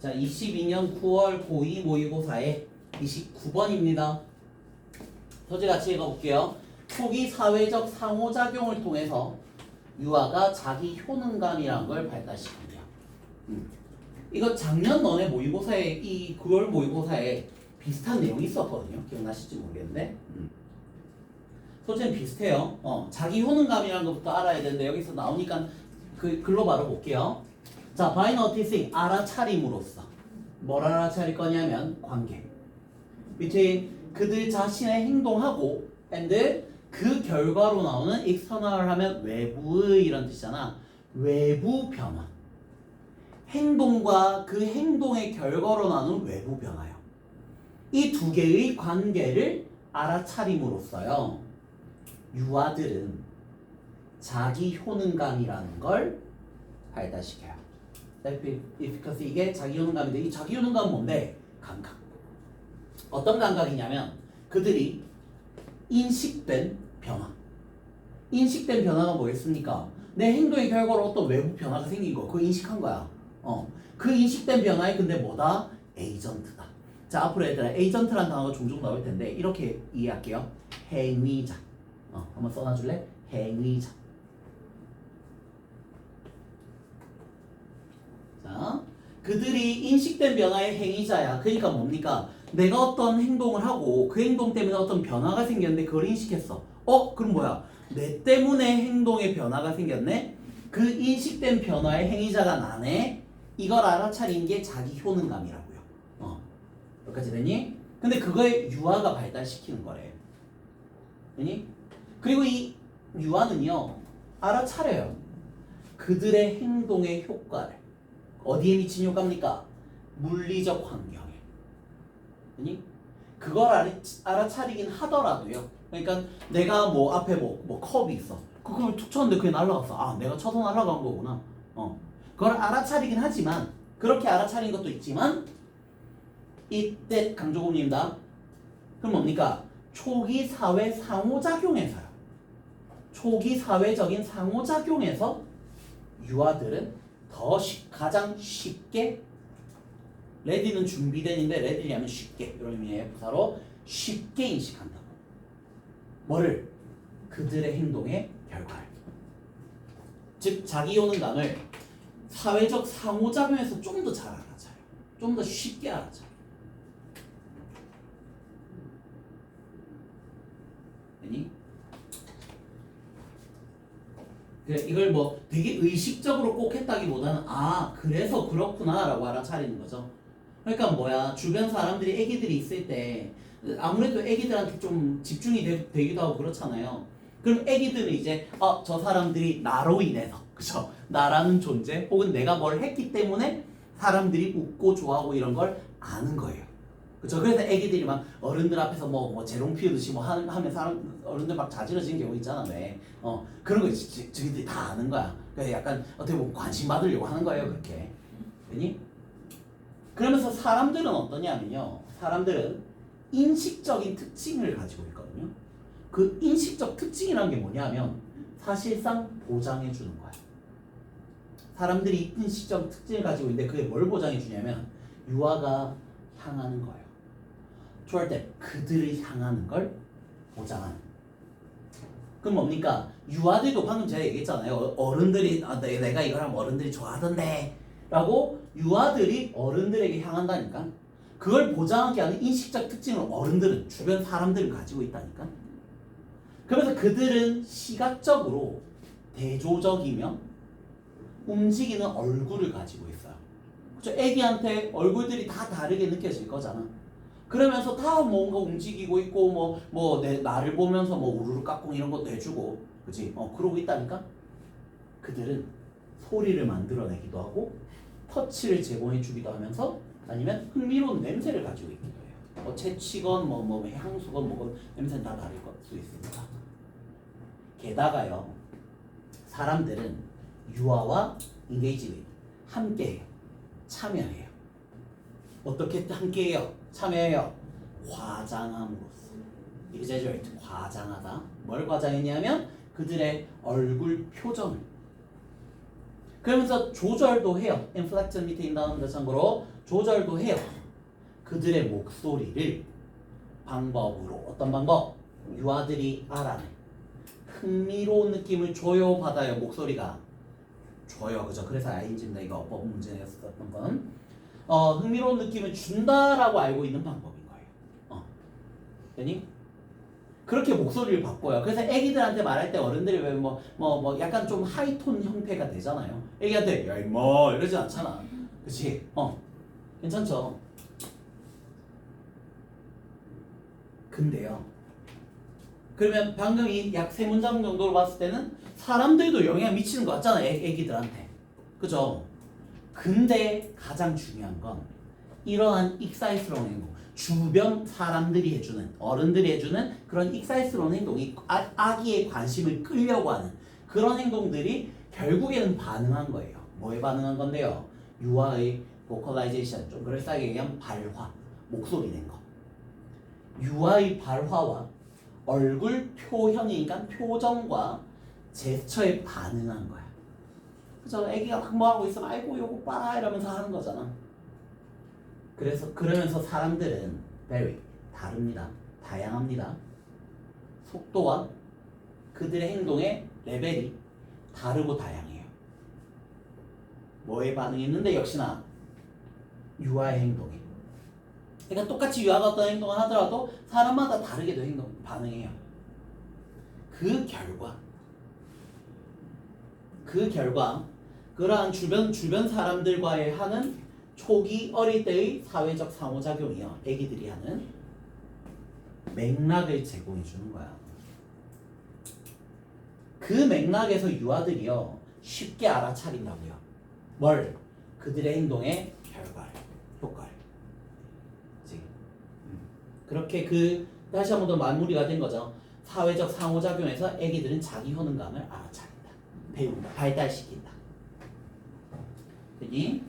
자, 22년 9월 고2 모의고사의 29번입니다. 소재 같이 읽어볼게요. 초기 사회적 상호작용을 통해서 유아가 자기 효능감이라는 걸 발달시킵니다. 음. 이거 작년 너네 모의고사에 이 9월 모의고사에 비슷한 내용이 있었거든요. 기억나실지 모르겠는데. 음. 소재는 비슷해요. 어, 자기 효능감이라는 것부터 알아야 되는데 여기서 나오니까 그 글로 바로 볼게요. 자, noticing 알아차림으로써 뭘 알아차릴 거냐면 관계. between 그들 자신의 행동하고 and 그 결과로 나오는 external 하면 외부의 이런 뜻이잖아. 외부 변화. 행동과 그 행동의 결과로 나오는 외부 변화요. 이 두 개의 관계를 알아차림으로써요. 유아들은 자기 효능감이라는 걸 발달시켜요. Efficacy 이게 자기 효능감인데 이 자기 효능감은 뭔데? 감각. 어떤 감각이냐면 그들이 인식된 변화. 인식된 변화가 뭐겠습니까? 내 행동의 결과로 어떤 외부 변화가 생긴 거. 그거 인식한 거야. 어. 그 인식된 변화에 근데 뭐다? 에이전트다. 자, 앞으로 얘들아, 에이전트라는 단어가 종종 나올 텐데, 이렇게 이해할게요. 행위자. 어, 한번 써놔줄래? 행위자. 자, 그들이 인식된 변화의 행위자야. 그러니까 뭡니까? 내가 어떤 행동을 하고 그 행동 때문에 어떤 변화가 생겼는데 그걸 인식했어. 어? 그럼 뭐야? 내 때문에 행동의 변화가 생겼네? 그 인식된 변화의 행위자가 나네? 이걸 알아차린 게 자기 효능감이라고요. 어. 여기까지 되니? 근데 그거에 유아가 발달시키는 거래. 되니? 그리고 이 유아는요, 알아차려요. 그들의 행동의 효과를. 어디에 미친 효과입니까? 물리적 환경에. 아니? 그걸 알아, 알아차리긴 하더라도요. 그러니까 내가 뭐 앞에 뭐, 뭐 컵이 있어. 그걸 툭 쳤는데 그게 날아갔어. 아, 내가 쳐서 날아간 거구나. 어. 그걸 알아차리긴 하지만 그렇게 알아차린 것도 있지만 이때 강조금입니다. 그럼 뭡니까? 초기 사회 상호작용에서요. 초기 사회적인 상호작용에서 유아들은 더 쉽- 가장 쉽게 레디는 준비된인데 레디를 하면 쉽게 이런 의미의 부사로 쉽게 인식한다고. 뭐를? 그들의 행동의 결과를. 즉 자기 효능감을 사회적 상호작용에서 좀 더 잘 알아차요. 좀 더 쉽게 알아차요. 아니? 그래, 이걸 뭐 되게 의식적으로 꼭 했다기보다는 아 그래서 그렇구나라고 알아차리는 거죠. 그러니까 뭐야 주변 사람들이 애기들이 있을 때 아무래도 애기들한테 좀 집중이 되, 되기도 하고 그렇잖아요. 그럼 애기들은 이제 어 저 사람들이 나로 인해서 그죠 나라는 존재 혹은 내가 뭘 했기 때문에 사람들이 웃고 좋아하고 이런 걸 아는 거예요. 그죠 그래서 애기들이 막 어른들 앞에서 뭐, 뭐 재롱 피우듯이 뭐 하, 하면 사람 어른들 막 자지러지는 경우 있잖아 왜 어, 그런 거 지- 저기들이 다 아는 거야. 그래서 약간 어떻게 보면 관심 받으려고 하는 거예요 그렇게. 그니? 그러면서 사람들은 어떠냐면요. 사람들은 인식적인 특징을 가지고 있거든요. 그 인식적 특징이라는 게 뭐냐면 사실상 보장해 주는 거야. 사람들이 인식적 특징을 가지고 있는데 그게 뭘 보장해 주냐면 유아가 향하는 거예요. 좋아할 때 그들을 향하는 걸 보장하는. 그럼 뭡니까? 유아들도 방금 제가 얘기했잖아요. 어- 어른들이 아, 내- 내가 이걸 하면 어른들이 좋아하던데 라고 유아들이 어른들에게 향한다니까. 그걸 보장하게 하는 인식적 특징을 어른들은 주변 사람들은 가지고 있다니까. 그래서 그들은 시각적으로 대조적이며 움직이는 얼굴을 가지고 있어요. 그렇죠? 애기한테 얼굴들이 다 다르게 느껴질 거잖아. 그러면서 다 뭔가 움직이고 있고 뭐 뭐 내 나를 보면서 뭐 우르르 깍꿍 이런 것도 해주고, 그지? 어 그러고 있다니까. 그들은 소리를 만들어내기도 하고 터치를 제공해주기도 하면서 아니면 흥미로운 냄새를 가지고 있기도 해요. 뭐 채취건 뭐 뭐 향수건 뭐건 냄새는 다 다를 수 있습니다. 게다가요 사람들은 유아와 인게이지 함께해요. 참여해요. 어떻게 함께해요? 참여해요. 과장함으로써. exaggerate 과장하다. 뭘 과장했냐면 그들의 얼굴 표정을 그러면서 조절도 해요. inflect 밑에 단어입니다. 참고로 조절도 해요. 그들의 목소리를 방법으로 어떤 방법? 유아들이 알아내 흥미로운 느낌을 줘요 받아요 목소리가 줘요 그죠? 그래서 아인지입니다 이거 법 문제였었던 건 어, 흥미로운 느낌을 준다라고 알고 있는 방법인 거예요. 어. 되니? 그렇게 목소리를 바꿔요. 그래서 애기들한테 말할 때 어른들이 왜 뭐 뭐 뭐 약간 좀 하이톤 형태가 되잖아요. 애기한테 야 임마 이러지 않잖아. 그치? 어. 괜찮죠? 근데요. 그러면 방금 이 약 세 문장 정도로 봤을 때는 사람들도 영향 미치는 것 같잖아. 애, 애기들한테. 그죠? 근데 가장 중요한 건 이러한 익사이스러운 행동, 주변 사람들이 해주는 어른들이 해주는 그런 익사이스러운 행동이 아, 아기의 관심을 끌려고 하는 그런 행동들이 결국에는 반응한 거예요. 뭐에 반응한 건데요? 유아의 보컬라이제이션, 좀 그럴싸하게 얘기하면 발화, 목소리 낸 거. 유아의 발화와 얼굴 표현이니까 표정과 제스처에 반응한 거야. 그죠? 애기가 막 뭐 하고 있으면 아이고 요거 봐라 이러면서 하는 거잖아. 그래서 그러면서 사람들은 very 다릅니다. 다양합니다. 속도와 그들의 행동의 레벨이 다르고 다양해요. 뭐에 반응했는데 역시나 유아의 행동에. 그러니까 똑같이 유아가 어떤 행동을 하더라도 사람마다 다르게도 행동 반응해요. 그 결과 그 결과 그러한 주변 주변 사람들과의 하는 초기 어릴 때의 사회적 상호작용이요. 애기들이 하는 맥락을 제공해 주는 거야. 그 맥락에서 유아들이요 쉽게 알아차린다고요. 뭘? 그들의 행동의 결과를, 효과를. 지금 음. 그렇게 그 다시 한 번 더 마무리가 된 거죠. 사회적 상호작용에서 애기들은 자기 효능감을 알아차린다, 배운다, 발달시킨다. 되니?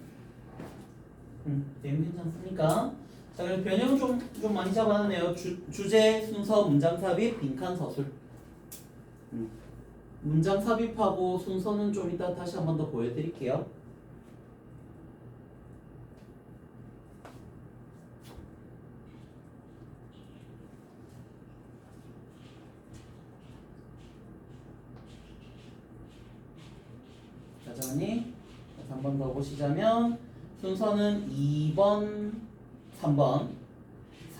음, 내용 괜찮습니까? 자, 그럼 변형 좀, 좀 많이 잡아놨네요. 주, 주제, 순서, 문장 삽입, 빈칸 서술. 음. 문장 삽입하고 순서는 좀 이따 다시 한 번 더 보여드릴게요. 자 한 번 더 보시자면 순서는 2번, 3번,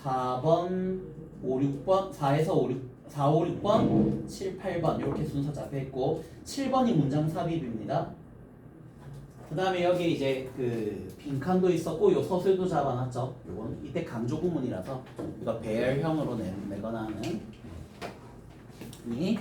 4번, 5, 6번, 4에서 5, 6, 4, 5, 6번, 7, 8번 이렇게 순서 잡혀 있고 7번이 문장 삽입입니다. 그 다음에 여기 이제 그 빈칸도 있었고 요 서술도 잡아놨죠. 요건 이때 강조 구문이라서 이거 배열형으로 내, 내거나 하는 이